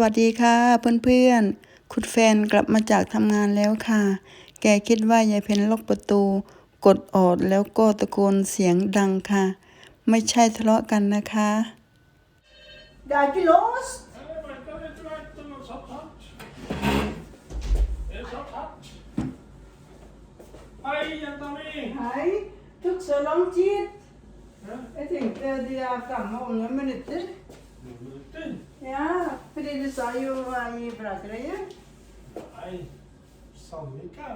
วัสดีค่ะเพื่อนๆ คุณแฟนกลับมาจากทำงานแล้วค่ะ แกคิดว่ายายเพนล็อกประตู กดออดแล้วก็ตะโกนเสียงดังค่ะ ไม่ใช่ทะเลาะกันนะคะ Det er ikke låst. Jeg merker litt vekk, det var satt hardt. Det er satt hardt. Hei, jenta mi! Hei. Tok så lang tid. Ja, Jeg tenkte de er framme om noen minutter. noen minutter. Ja, fordi du sa jo i Bragerøye. Nei, Sandvika.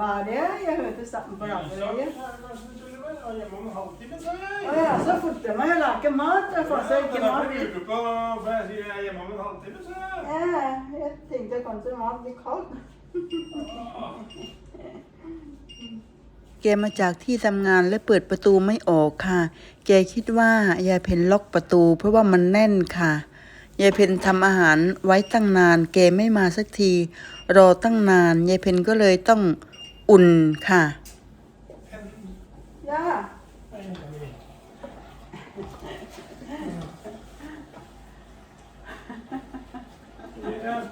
er det? Jeg hørte sammen på Lysak, Bragerøye. er det kanskje det skulle være. Ja, hjemme om en halvtime, sa jeg. Å ja, så forter meg å lage mat. Jeg får Ja, ikke mat. jeg lurer på, for jeg sier jeg er hjemme om en halvtime, sa jeg. Ja, jeg tenkte kanskje mat blir kald. แกมาจากที่ทำงานและเปิดประตูไม่ออกค่ะ แกคิดว่ายายเพนล็อกประตู เพราะว่ามันแน่นค่ะยายเพนทำอาหารไว้ตั้งนาน แกไม่มาสักที รอตั้งนานยายเพนก็เลยต้องอุ่นค่ะ Ja. Hei, jenta mi. Ja,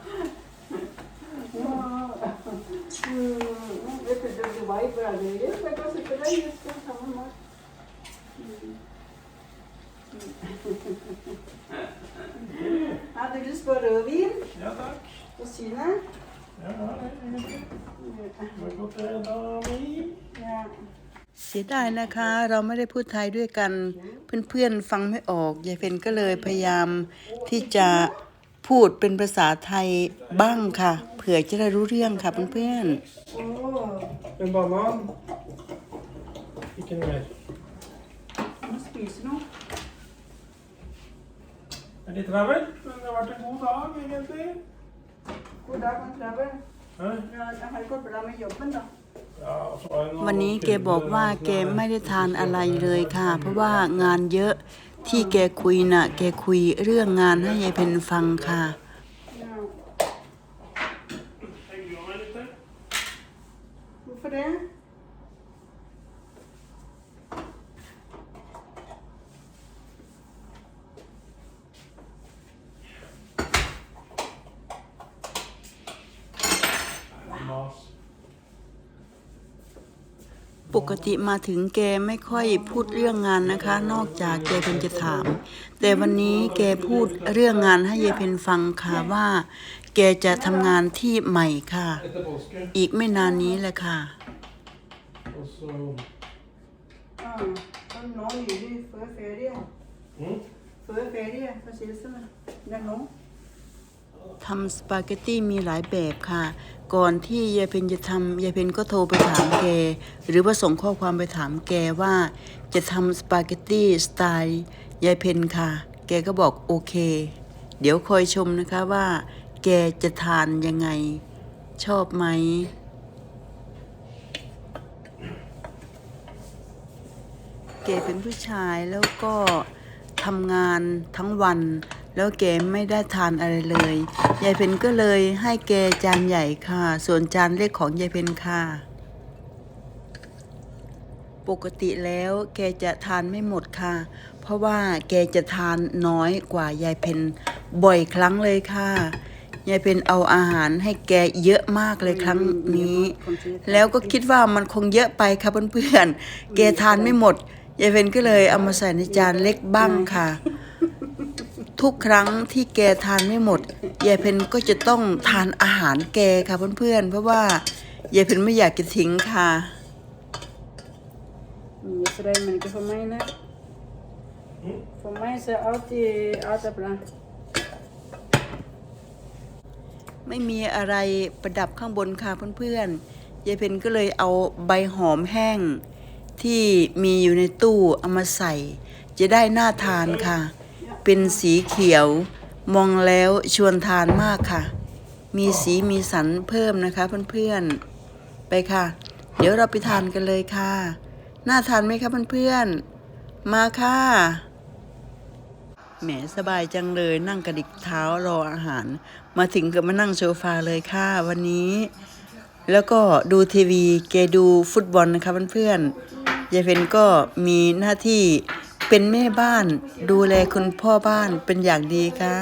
Mm, vet du, du var i Bragerøye. Jeg kan sitte der. Jeg skal ta med mat. Hadde du lyst på rødvin ja takk. og syne? Ja, det er egentlig. Det var godt, det, da mi. Ja. เสียดายนะคะ เราไม่ได้พูดไทยด้วยกัน เพื่อนๆฟังไม่ออกยายเพนก็เลยพยายามที่จะ พูดเป็นภาษาไทยบ้างค่ะ เผื่อจะได้รู้เรื่องค่ะเพื่อนๆ Åh, En banan. Ikke noe mer. må du spise noe? Det er litt travel, men det har vært en god dag, egentlig. God dag, man travel. Hæ? Ja, det har gått bra med jobben, da. Ja, og så har jeg noe วันนี้แกบอกว่าแกไม่ได้ทานอะไรเลยค่ะ เพราะว่างานเยอะ ที่แกคุยน่ะ แกคุยเรื่องงานให้ยายเพนฟังค่ะ Hvorfor det? ปกติมาถึงแกไม่ค่อยพูดเรื่องงานนะคะ นอกจากแกเพนจะถาม แต่วันนี้แกพูดเรื่องงานให้ยายเพนฟังค่ะว่า แกจะทำงานที่ใหม่ค่ะ Etter påske. อีกไม่นานนี้แหละค่ะ Og så ทำสปาเกตตี้มีหลายแบบค่ะ ก่อนที่ยายเพนจะทำยายเพนก็โทรไปถามแก หรือว่าส่งข้อความไปถามแกว่า จะทำสปาเกตตี้สไตล์ยายเพนค่ะ แกก็บอกโอเค เดี๋ยวคอยชมนะคะว่า แกจะทานยังไง ชอบไหมแกเป็นผู้ชายแล้วก็ทำงานทั้งวัน แล้วแกไม่ได้ทานอะไรเลย ยายเพนก็เลยให้แกจานใหญ่ค่ะ ส่วนจานเล็กของยายเพนค่ะ ปกติแล้วแกจะทานไม่หมดค่ะ เพราะว่าแกจะทานน้อยกว่ายายเพนบ่อยครั้งเลยค่ะยายเพนเอาอาหารให้แกเยอะมากเลยครั้งนี้ แล้วก็คิดว่ามันคงเยอะไปค่ะเพื่อนๆแกทานไม่หมดยายเพนก็เลยเอามาใส่ในจานเล็กบ้างค่ะ ทุกครั้งที่แกทานไม่หมดยายเพนก็จะต้องทานอาหารแกค่ะเพื่อนๆ เพราะว่ายายเพนไม่อยากจะทิ้งค่ะ Yesterday, men ikke for meg, ne? Mm. For meg så er alltid alt er bra. ไม่มีอะไรประดับข้างบนค่ะเพื่อนๆ ยายเพนก็เลยเอาใบหอมแห้งที่มีอยู่ในตู้เอามาใส่ จะได้น่าทานค่ะ เป็นสีเขียว มองแล้วชวนทานมากค่ะ มีสีมีสันเพิ่มนะคะเพื่อนๆ ไปค่ะ เดี๋ยวเราไปทานกันเลยค่ะ น่าทานไหมคะเพื่อนๆ มาค่ะ แหมสบายจังเลยนั่งกระดิกเท้ารออาหาร มาถึงกับมานั่งโซฟาเลยค่ะวันนี้แล้วก็ดูทีวี แกดูฟุตบอลนะคะเพื่อนๆยายเพนก็มีหน้าที่ เป็นแม่บ้านดูแลคุณพ่อบ้านเป็นอย่างดีค่ะ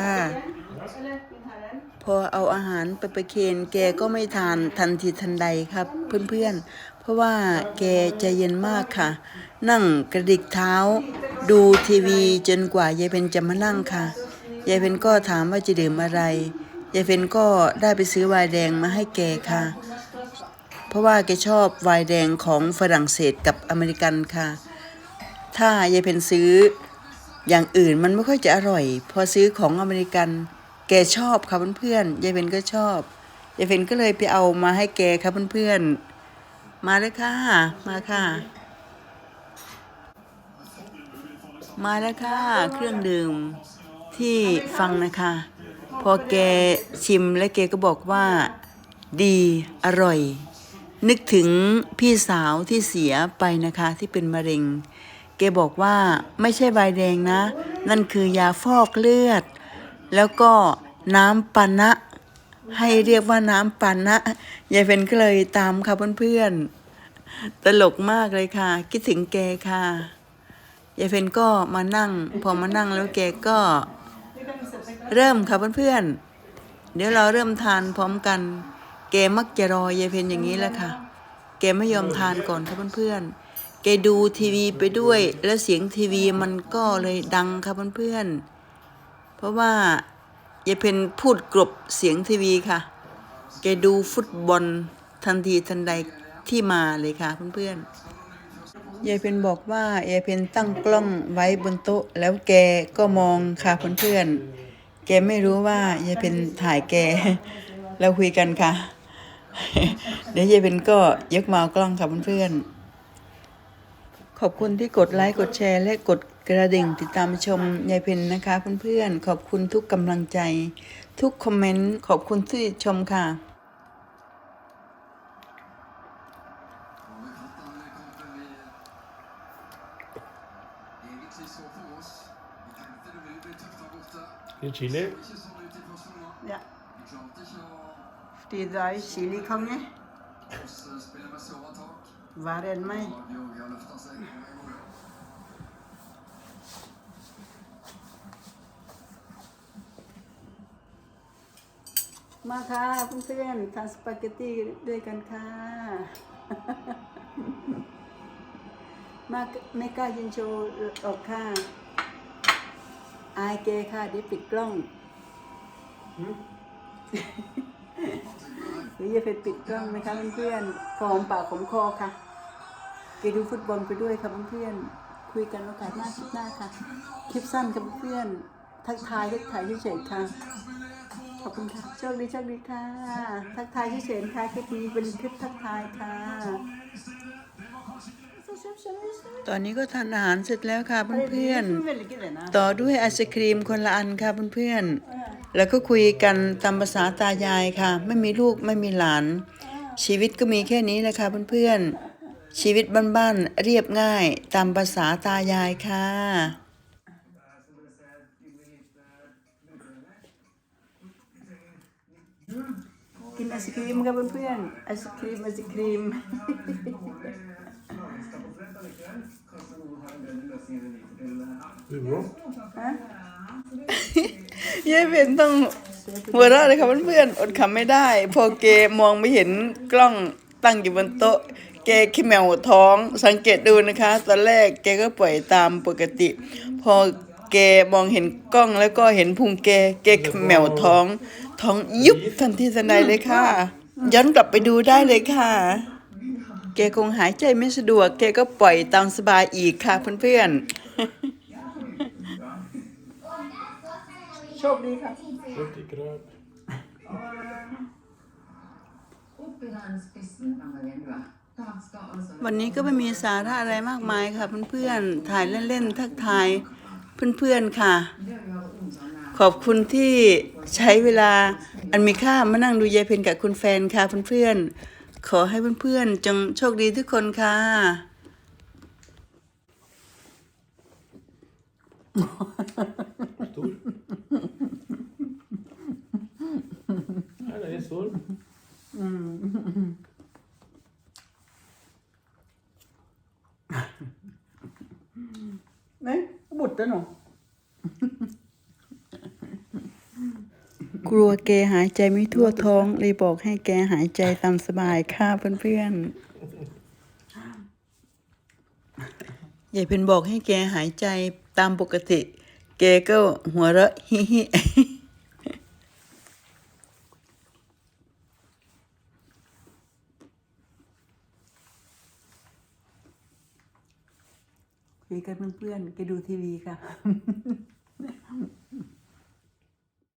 พอเอาอาหารไปประเคนแกก็ไม่ทานทันทีทันใดครับ เพื่อนๆ เพราะว่าแกใจเย็นมากค่ะ นั่งกระดิกเท้า ดูทีวีจนกว่ายายเพนจะมานั่งค่ะยายเพนก็ถามว่าจะดื่มอะไร ยายเพนก็ได้ไปซื้อไวน์แดงมาให้แกค่ะ เพราะว่าแกชอบไวน์แดงของฝรั่งเศสกับอเมริกันค่ะ ถ้ายายเพนซื้อ อย่างอื่นมันไม่ค่อยจะอร่อย พอซื้อของอเมริกัน แกชอบค่ะเพื่อนๆยายเพนก็ชอบยายเพนก็เลยไปเอามาให้แกครับเพื่อนๆมาเลยค่ะ มาค่ะ มาแล้วค่ะ เครื่องดื่มที่ฟังนะคะ พอแกชิมและแกก็บอกว่า ดีอร่อย นึกถึงพี่สาวที่เสียไปนะคะที่เป็นมะเร็ง แกบอกว่าไม่ใช่ใบแดงนะ นั่นคือยาฟอกเลือด แล้วก็น้ำปานะ ให้เรียกว่าน้ำปานะยายเพนก็เลยตามค่ะเพื่อนๆตลกมากเลยค่ะ คิดถึงแกค่ะยายเพนก็มานั่ง พอมานั่งแล้วแกก็เริ่มค่ะเพื่อนๆเดี๋ยวเราเริ่มทานพร้อมกัน แกมักจะรอยายเพนอย่างนี้แหละค่ะ แกไม่ยอมทานก่อนค่ะเพื่อนๆ แกดูทีวีไปด้วย แล้วเสียงทีวีมันก็เลยดังค่ะเพื่อนๆเพราะว่ายายเพนพูดกลบเสียงทีวีค่ะ แกดูฟุตบอลทันทีทันใดที่มาเลยค่ะเพื่อนๆยายเพนบอกว่ายายเพนตั้งกล้องไว้บนโต๊ะ แล้วแกก็มองค่ะเพื่อนๆแกไม่รู้ว่ายายเพนถ่ายแกแล้วคุยกันค่ะ เดี๋ยวยายเพนก็ยกมาเอากล้องค่ะเพื่อนๆ ขอบคุณที่กดไลค์กดแชร์ และกดกระดิ่งติดตามชมยายเพนนะคะเพื่อนๆ ขอบคุณทุกกำลังใจ ทุกคอมเมนต์ ขอบคุณที่ชมค่ะ In Chile? Ja. Fordi det er jo chilikonge. Verre enn meg. มาค่ะเพื่อนๆทานสปาเกตตี้ด้วยกันค่ะ มาไม่กล้ายินโชว์ออกค่ะอายเกค่ะเดี๋ยวปิดกล้องหรือจะเป็นปิดกล้องนะคะเพื่อนๆพอหอมปากหอมคอค่ะ ไปดูฟุตบอลไปด้วยค่ะเพื่อนๆคุยกันโอกาสหน้าคลิปหน้าค่ะ คลิปสั้นค่ะเพื่อนๆทักทายทักทายเฉยๆค่ะขอบคุณค่ะโชคดีโชคดีค่ะ ทักทายเฉยๆค่ะคลิปนี้เป็นคลิปทักทายค่ะตอนนี้ก็ทานอาหารเสร็จแล้วค่ะเพื่อนๆต่อด้วยไอศครีมคนละอันค่ะเพื่อนๆแล้วก็คุยกันตามภาษาตายายค่ะ ไม่มีลูกไม่มีหลาน ชีวิตก็มีแค่นี้แหละค่ะเพื่อนๆ ชีวิตบ้านๆเรียบง่ายตามภาษาตายายค่ะ กินไอศครีมค่ะเพื่อนๆไอศครีมไอศครีม Hur bra? ยายเป็นต้องหัวเราะเลยค่ะเพื่อนๆอดขำไม่ได้ พอเกมองไม่เห็นกล้องตั้งอยู่บนโต๊ะ แกขี้แมวท้อง สังเกตดูนะคะ ตอนแรกแกก็ปล่อยตามปกติ พอแกมองเห็นกล้องแล้วก็เห็นพุงแกแกขี้แมวท้อง ท้องยุบทันทีทันใดเลยค่ะ ย้อนกลับไปดูได้เลยค่ะ แกคงหายใจไม่สะดวก แกก็ปล่อยตามสบายอีกค่ะเพื่อนๆโชคดีค่ะ Frukt i gröt. Operans bästa Maria. Tack ska alltså วั นนี้ก็ไม่มีสาระอะไรมากมายค่ะ เพื่อนๆ ถ่ายเล่นๆ ทักทายเพื่อนๆค่ะ ขอบคุณที่ใช้เวลาอันมีค่ามานั่งดูยายเพนกับคุณแฟนค่ะเพื่อนๆ ขอให้เพื่อนๆ จงโชคดีทุกคนค่ะ Stor. Nej, den är stor. ไหนบุ ตะหนูกลัวแกหายใจไม่ทั่วท้อง เลยบอกให้แกหายใจตามสบายค่ะเพื่อนๆยายเป็นบอกให้แกหายใจตามปกติ แกก็หัวเราะฮิฮิ กันเพื่อนๆ แกดูทีวีค่ะ